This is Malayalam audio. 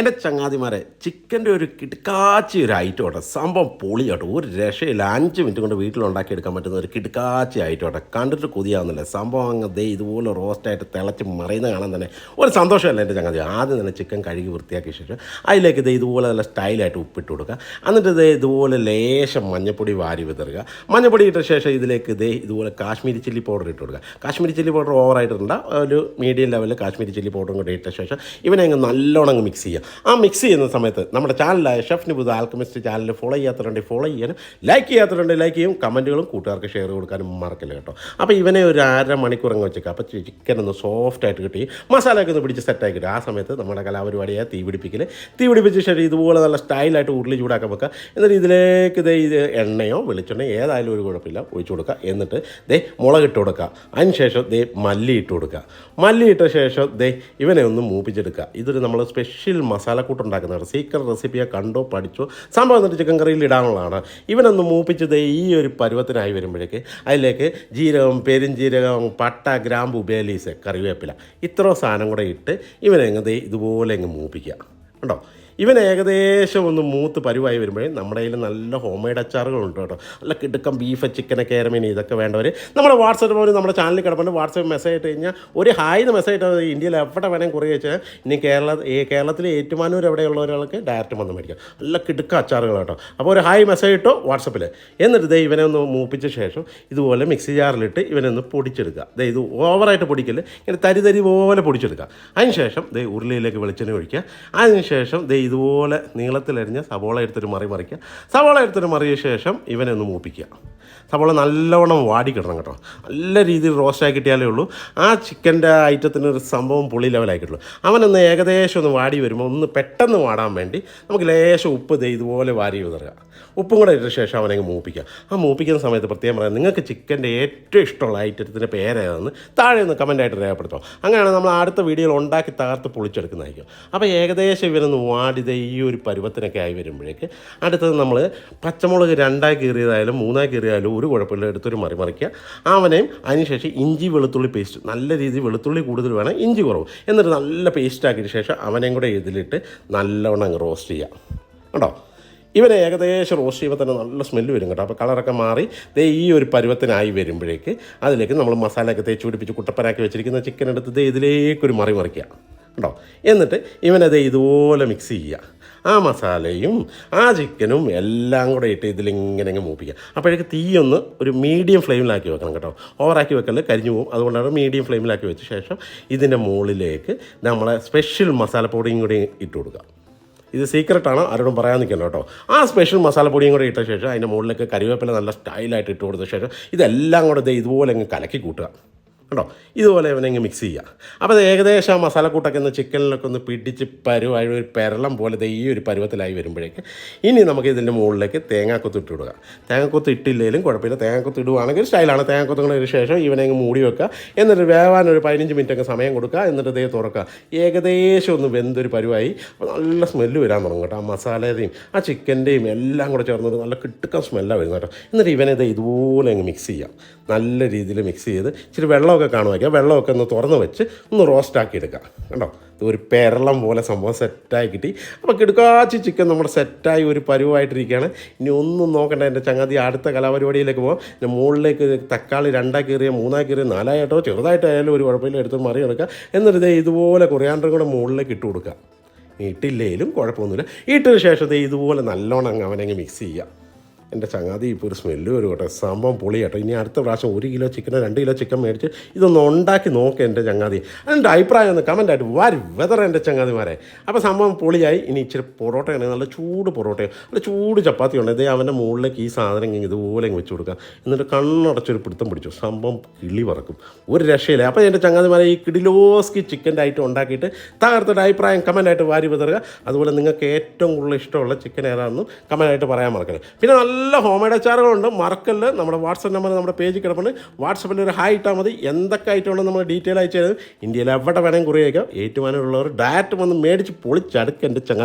എന്റെ ചങ്ങാതിമാരെ ചിക്കന്റെ ഒരു കിടക്കാച്ചി ഒരു ഐറ്റം കേട്ടോ സംഭവം പൊളി കേട്ടോ ഒരു രക്ഷയില്ല. അഞ്ച് മിനിറ്റ് കൊണ്ട് വീട്ടിലുണ്ടാക്കിയെടുക്കാൻ പറ്റുന്ന ഒരു കിടക്കാച്ചി ഐറ്റം കേട്ടോ കണ്ടിട്ട് കൊതിയാവുന്നില്ല. സംഭവം അങ്ങ് ദേ ഇതുപോലെ റോസ്റ്റായിട്ട് തിളച്ച് മറിയുന്ന കാണാൻ തന്നെ ഒരു സന്തോഷമല്ല എന്റെ ചങ്ങാതി. ആദ്യം തന്നെ ചിക്കൻ കഴുകി വൃത്തിയാക്കിയ ശേഷം അതിലേക്ക് ദേ ഇതുപോലെ നല്ല സ്റ്റൈലായിട്ട് ഉപ്പിട്ട് കൊടുക്കുക. എന്നിട്ട് ദേ ഇതുപോലെ ലേശം മഞ്ഞപ്പൊടി വാരി വിതറുക. മഞ്ഞപ്പൊടി ഇട്ട ശേഷം ഇതിലേക്ക് ദേ ഇതുപോലെ കാശ്മീരി ചില്ലി പൗഡർ ഇട്ട് കൊടുക്കുക. കാശ്മീരി ചില്ലി പൗഡർ ഓവറായിട്ടുണ്ട് ഒരു മീഡിയം ലെവലിൽ കാശ്മീരി ചില്ലി പൗഡറും കൂടി ഇട്ട ശേഷം ഇവനെ അങ്ങ് നല്ലോണം അങ്ങ് മിക്സ് ചെയ്യുക. ആ മിക്സ് ചെയ്യുന്ന സമയത്ത് നമ്മുടെ ചാനലായ ഷെഫ് നിബുദ ആൽക്കമിസ്റ്റ് ചാനൽ ഫോളോ ചെയ്യാത്തവരുണ്ടെങ്കിൽ ഫോളോ ചെയ്യാനും ലൈക്ക് ചെയ്യാത്തവരുണ്ടെങ്കിൽ ലൈക്ക് ചെയ്യും കമന്റുകളും കൂട്ടുകാർക്ക് ഷെയർ കൊടുക്കാനും മറക്കില്ല കേട്ടോ. അപ്പോൾ ഇവനെ ഒരു അര മണിക്കൂർ അങ്ങ് വെച്ചേക്കാം. അപ്പോൾ ചിക്കൻ ഒന്ന് സോഫ്റ്റ് ആയിട്ട് കിട്ടി. മസാലയൊക്കെ ഒന്ന് പിടിച്ച് സെറ്റാക്കി കിട്ടും. ആ സമയത്ത് നമ്മുടെ കലാപരിപാടിയായ തീ പിടിപ്പിക്കൽ തീ പിടിപ്പിച്ച ശേഷം ഇതുപോലെ നല്ല സ്റ്റൈലായിട്ട് ഉരുളി ചൂടാക്കാൻ വെക്കുക. എന്നിട്ട് ഇതിലേക്ക് ഇതേ ഇത് എണ്ണയോ വെളിച്ചെണ്ണയോ ഏതായാലും ഒരു കുഴപ്പമില്ല. ഒഴിച്ചു കൊടുക്കുക. എന്നിട്ട് ദേ മുളക് ഇട്ട് കൊടുക്കുക. അതിനുശേഷം ദേ മല്ലി ഇട്ട് കൊടുക്കുക. മല്ലി ഇട്ട ശേഷം ദേ ഇവനെ ഒന്ന് മൂപ്പിച്ചെടുക്കുക. ഇതൊരു നമ്മൾ സ്പെഷ്യൽ മസാലക്കൂട്ട് ഉണ്ടാക്കുന്നതാണ് സീക്രട്ട് റെസിപ്പിയെ കണ്ടോ പഠിച്ചോ സംഭവം എന്നിട്ട് ചിക്കൻ കറിയിൽ ഇടാനുള്ളതാണ്. ഇവനൊന്ന് മൂപ്പിച്ചത് ഈ ഒരു പരുവത്തിനായി വരുമ്പോഴേക്ക് അതിലേക്ക് ജീരകം പെരുംജീരകം പട്ട ഗ്രാമ്പു ബേലീസ് കറിവേപ്പില ഇത്രയോ സാധനം കൂടെ ഇട്ട് ഇവനെ അങ്ങ് ദേ ഇതുപോലെ അങ്ങ് മൂപ്പിക്കുക. കണ്ടോ? ഇവൻ ഏകദേശം ഒന്ന് മൂത്ത് പരുവായി വരുമ്പോഴേ നമ്മുടെ കയ്യിൽ നല്ല ഹോം മെയ്ഡ് അച്ചാറുകളുണ്ട് കേട്ടോ. നല്ല കിടുക്കം ബീഫ് ചിക്കൻ കേരമീനി ഇതൊക്കെ വേണ്ടവർ നമ്മുടെ വാട്സപ്പ് പോലും നമ്മുടെ ചാനലിൽ കിടപ്പുണ്ട്. വാട്സപ്പ് മെസ്സേജ് ഇട്ട് കഴിഞ്ഞാൽ ഒരു ഹായ് മെസ്സേജ് ഇട്ടാൽ. ഇന്ത്യയിൽ എവിടെ വേണേൽ കുറേ വെച്ചാൽ ഇനി കേരള ഈ കേരളത്തിലെ ഏറ്റുമാനൂർ എവിടെയുള്ള ഒരാൾക്ക് ഡയറക്റ്റ് വന്ന് മേടിക്കാം. നല്ല കിടുക്ക അച്ചാറുകൾ കേട്ടോ. അപ്പോൾ ഒരു ഹായ് മെസ്സേജ് ഇട്ടോ വാട്സപ്പിൽ എന്നിട്ട് ദേ ഇവനെ ഒന്ന് മൂപ്പിച്ച ശേഷം ഇതുപോലെ മിക്സി ജാറിലിട്ട് ഇവനെ ഒന്ന് പൊടിച്ചെടുക്കുക. ദേ ഇത് ഓവറായിട്ട് പൊടിക്കൽ. ഇങ്ങനെ തരി തരി പോലെ പൊടിച്ചെടുക്കുക. അതിനുശേഷം ദേ ഉരുളിയിലേക്ക് വെളിച്ചെണ്ണ ഒഴിക്കുക. അതിനുശേഷം ദേ ഇതുപോലെ നീളത്തിലരിഞ്ഞ സവോള എടുത്തൊരു മറി മറിക്കുക. സവോള എടുത്തൊരു മറിയ ശേഷം ഇവനെ ഒന്ന് മൂപ്പിക്കുക. സവോള നല്ലവണ്ണം വാടിക്കിടണം കേട്ടോ. നല്ല രീതിയിൽ റോസ്റ്റായി കിട്ടിയാലേ ഉള്ളൂ. ആ ചിക്കന്റെ ഐറ്റത്തിന് ഒരു സംഭവം പുളി ലെവലായി കിട്ടുള്ളൂ അവനൊന്ന് ഏകദേശം ഒന്ന് വാടി വരുമ്പോൾ ഒന്ന് പെട്ടെന്ന് വാടാൻ വേണ്ടി നമുക്ക് ലേശം ഉപ്പ് ഇതുപോലെ വാരി വിതറുക ഉപ്പും കൂടെ ഇട്ട ശേഷം അവനെ മൂപ്പിക്കുക. ആ മൂപ്പിക്കുന്ന സമയത്ത് പ്രത്യേകം പറയാം നിങ്ങൾക്ക് ചിക്കന്റെ ഏറ്റവും ഇഷ്ടമുള്ള ഐറ്റത്തിന്റെ പേരേതെന്ന് താഴെ ഒന്ന് കമന്റായിട്ട് രേഖപ്പെടുത്തും അങ്ങനെയാണ് നമ്മൾ അടുത്ത വീഡിയോയിൽ ഉണ്ടാക്കി തകർത്ത് പൊളിച്ചെടുക്കുന്നതായിരിക്കും. അപ്പോൾ ഏകദേശം ഇവരൊന്ന് വാടിത ഈ ഒരു പരുവത്തിനൊക്കെ ആയി വരുമ്പോഴേക്ക് അടുത്തത് നമ്മൾ പച്ചമുളക് രണ്ടായി കീറിയതായാലും മൂന്നായി കീറിയതായാലും ഒരു കുഴപ്പമില്ല. എടുത്തൊരു മറി മറിക്കുക. അവനെയും അതിനുശേഷം ഇഞ്ചി വെളുത്തുള്ളി പേസ്റ്റ് നല്ല രീതിയിൽ വെളുത്തുള്ളി കൂടുതൽ വേണം ഇഞ്ചി കുറവ്. എന്നിട്ട് നല്ല പേസ്റ്റ് ആക്കിയതിന് ശേഷം അവനെയും കൂടെ ഇതിലിട്ട് നല്ലവണ്ണം അങ്ങ് റോസ്റ്റ് ചെയ്യുക കേട്ടോ ഇവനെ ഏകദേശം റോസ്റ്റ് ചെയ്യുമ്പോൾ തന്നെ നല്ല സ്മെല്ല് വരും കേട്ടോ. അപ്പോൾ കളറൊക്കെ മാറി ദേ ഈ ഒരു പരുവത്തിനായി വരുമ്പോഴേക്ക് അതിലേക്ക് നമ്മൾ മസാലയൊക്കെ തേച്ച് പിടിപ്പിച്ച് കുട്ടപ്പനാക്കി വെച്ചിരിക്കുന്ന ചിക്കൻ എടുത്ത് ദേ ഇതിലേക്കൊരു മറി മറിക്കുക. കേട്ടോ എന്നിട്ട് ഇവനത് ഇതുപോലെ മിക്സ് ചെയ്യുക. ആ മസാലയും ആ ചിക്കനും എല്ലാം കൂടെ ഇട്ട് ഇതിലിങ്ങനെ അങ്ങ് മൂപ്പിക്കുക. അപ്പോഴേക്ക് തീയൊന്ന് ഒരു മീഡിയം ഫ്ലെയിമിലാക്കി വെക്കണം കേട്ടോ. ഓവറാക്കി വെക്കൽ കരിഞ്ഞു പോകും. അതുകൊണ്ടാണ് മീഡിയം ഫ്ലെയിമിലാക്കി വെച്ച ശേഷം ഇതിന്റെ മുകളിലേക്ക് നമ്മളെ സ്പെഷ്യൽ മസാലപ്പൊടിയും കൂടി ഇട്ട് കൊടുക്കുക. ഇത് സീക്രട്ടാണ് ആരോടും പറയാൻ നിൽക്കണം കേട്ടോ. ആ സ്പെഷ്യൽ മസാലപ്പൊടിയും കൂടെ ഇട്ട ശേഷം അതിന്റെ മുകളിലേക്ക് കരിവേപ്പില നല്ല സ്റ്റൈലായിട്ട് ഇട്ട് കൊടുത്ത ശേഷം ഇതെല്ലാം കൂടെ ഇതുപോലെ അങ്ങ് കലക്കി കൂട്ടുക. കേട്ടോ ഇതുപോലെ ഇവനെങ്കിൽ മിക്സ് ചെയ്യുക. അപ്പോൾ അത് ഏകദേശം ആ മസാലക്കൂട്ടൊക്കെ ഒന്ന് ചിക്കനിലൊക്കെ ഒന്ന് പിടിച്ച് പരുവായി ഒരു പെരളം പോലെ ഈ ഒരു പരുവത്തിലായി വരുമ്പോഴേക്ക് ഇനി നമുക്ക് ഇതിന്റെ മുകളിലേക്ക് തേങ്ങാക്കൊത്ത് ഇട്ട് വിടുക തേങ്ങാക്കൊത്ത് ഇട്ടില്ലെങ്കിലും കുഴപ്പമില്ല. തേങ്ങാക്കൊത്ത് ഇടുവാണെങ്കിൽ സ്റ്റൈലാണ് തേങ്ങാക്കൊത്തുന്നതിന് ശേഷം ഇവനെങ്ങ് മൂടി വെക്കുക. എന്നിട്ട് വേവാൻ ഒരു പതിനഞ്ച് മിനിറ്റ് ഒക്കെ സമയം കൊടുക്കുക. എന്നിട്ട് ദേ തുറക്കുക. ഏകദേശം ഒന്ന് വെന്തൊരു പരുവായി. അപ്പോൾ നല്ല സ്മെല്ല് വരാൻ തുടങ്ങും കേട്ടോ. ആ മസാലയുടെയും ആ ചിക്കന്റെയും എല്ലാം കൂടെ ചേർന്നിട്ട് നല്ല കിട്ടുക്ക സ്മെല്ലാണ് വരുന്നത് കേട്ടോ. എന്നിട്ട് ഇവനെ ഇതേ ഇതുപോലെ അങ്ങ് മിക്സ് ചെയ്യാം നല്ല രീതിയിൽ മിക്സ് ചെയ്ത് ഇച്ചിരി വെള്ളമൊക്കെ കാണുമായിരിക്കും വെള്ളമൊക്കെ ഒന്ന് തുറന്ന് വെച്ച് ഒന്ന് റോസ്റ്റാക്കി എടുക്കാം. കണ്ടോ? ഒരു പെരളം പോലെ സംഭവം സെറ്റായി കിട്ടി. അപ്പോൾ കിടുക്കാച്ചി ചിക്കൻ നമ്മുടെ സെറ്റായി ഒരു പരുവായിട്ടിരിക്കുകയാണ്. ഇനി ഒന്നും നോക്കണ്ട. എന്റെ ചങ്ങാതി അടുത്ത കലാപരിപാടിയിലേക്ക് പോകാം പിന്നെ മുകളിലേക്ക് തക്കാളി രണ്ടാക്കി കയറിയ മൂന്നാക്കി കയറിയ നാലായിട്ടോ ചെറുതായിട്ടായാലും ഒരു കുഴപ്പമില്ല. എടുത്ത് മറി എടുക്കുക എന്നിട്ട് ഇതുപോലെ കൊറിയാണ്ടറും കൂടെ മുകളിലേക്ക് ഇട്ട് കൊടുക്കുക ഇട്ടില്ലേലും കുഴപ്പമൊന്നുമില്ല. ഇട്ടതിന് ശേഷം ഇതുപോലെ നല്ലോണം അങ്ങ് അവനങ്ങ് മിക്സ് ചെയ്യുക എന്റെ ചങ്ങാതി ഇപ്പോൾ ഒരു സ്മെല്ല് വരും കേട്ടോ. സംഭവം പൊളി കേട്ടോ ഇനി അടുത്ത പ്രാവശ്യം ഒരു കിലോ ചിക്കനോ രണ്ട് കിലോ ചിക്കൻ മേടിച്ച് ഇതൊന്ന് ഉണ്ടാക്കി നോക്കുക എന്റെ ചങ്ങാതി. എന്റെ അഭിപ്രായം ഒന്ന് കമന്റായിട്ട് വാരി വെതർ എന്റെ ചങ്ങാതിമാരെ. അപ്പോൾ സംഭവം പൊളിയായി. ഇനി ഇച്ചിരി പൊറോട്ടയാണ് നല്ല ചൂട് പൊറോട്ടയോ നല്ല ചൂട് ചപ്പാത്തി ഉണ്ട്. ഇതേ അവന്റെ മുകളിലേക്ക് ഈ സാധനം ഇതുപോലെ വെച്ച് കൊടുക്കുക എന്നിട്ട് കണ്ണടച്ചൊരു പിടുത്തം പിടിച്ചു. സംഭവം കിളി പറക്കും ഒരു രക്ഷയില്ല. അപ്പോൾ എന്റെ ചങ്ങാതിമാരെ ഈ കിടിലോസ്കി ചിക്കന്റെ ഐറ്റം ഉണ്ടാക്കിയിട്ട് തകർത്തിട്ട് അഭിപ്രായം കമന്റായിട്ട് വാരി വിതറുക. അതുപോലെ നിങ്ങൾക്ക് ഏറ്റവും കൂടുതൽ ഇഷ്ടമുള്ള ചിക്കൻ ഏതാണെന്നും കമന്റായിട്ട് പറയാൻ മറക്കരുത്. പിന്നെ നല്ല ഹോം മെയ്ഡ് അച്ചാറുകളുണ്ട് മറക്കല്ല്. നമ്മുടെ വാട്സപ്പ് നമ്പർ നമ്മുടെ പേജിൽ കിടപ്പുണ്ട്. വാട്സപ്പിൽ ഒരു ഹായ് ഇട്ടാൽ മതി. എന്തൊക്കെ ആയിട്ടുള്ള നമ്മൾ ഡീറ്റെയിൽ അയച്ചു തരും. ഇന്ത്യയിൽ എവിടെ വേണമെങ്കിൽ കുറേ കുറിയേക്കാം ഏറ്റുമാനുള്ളവർ ഡയറക്റ്റ് വന്ന് മേടിച്ച് പൊളിച്ചടുക്ക് എന്റെ ചങ്ങാതി